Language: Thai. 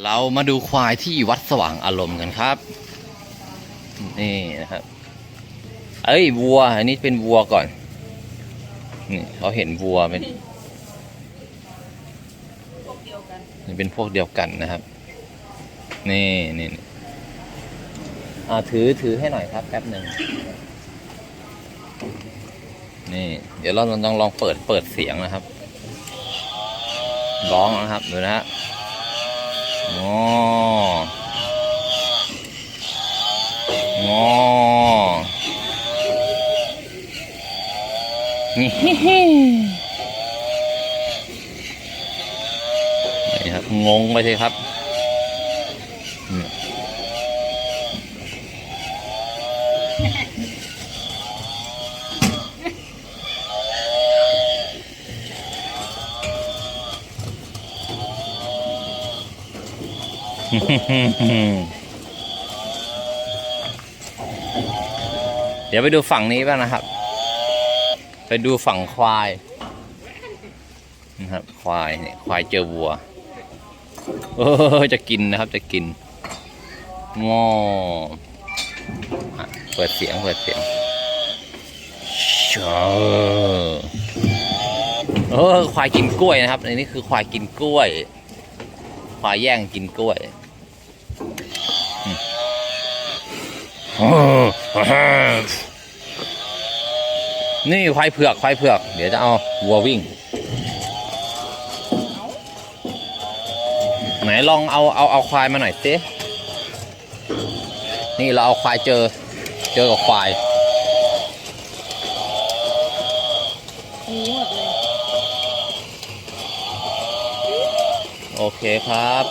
เรามาดูควายที่วัดสว่างอารมณ์กันครับ นี่นะครับ เอ้ยวัว อันนี้เป็นวัวก่อน นี่เขาเห็นวัวเป็นเดียวกันนี่เป็นพวกเดียวกันนะครับนี่นี่นี่อ่าถือถือให้หน่อยครับแป๊บหนึ่งนี่ เดี๋ยวเราลองลองเปิดเปิดเสียงนะครับ ร้องนะครับดูนะฮะ งองอนี่นี่ครับงงไปสิครับ เดี๋ยวไปดูฝั่งนี้บ้างนะครับ ไปดูฝั่งควายนะครับ ควายเนี่ยควายเจอวัวโอ้จะกินนะครับจะกินงออะเปิดเสียงเปิดเสียงเชอเออควายกินกล้วยนะครับอันนี้คือควายกินกล้วยควายแย่งกินกล้วยอืม นี่ควายเผือกควายเผือก เดี๋ยวจะเอาวัววิ่ง ไหนลองเอาเอาเอาควายมาหน่อยสินี่เราเอาควายเจอ เจอกับควายหนีหมดเลยโอเคครับ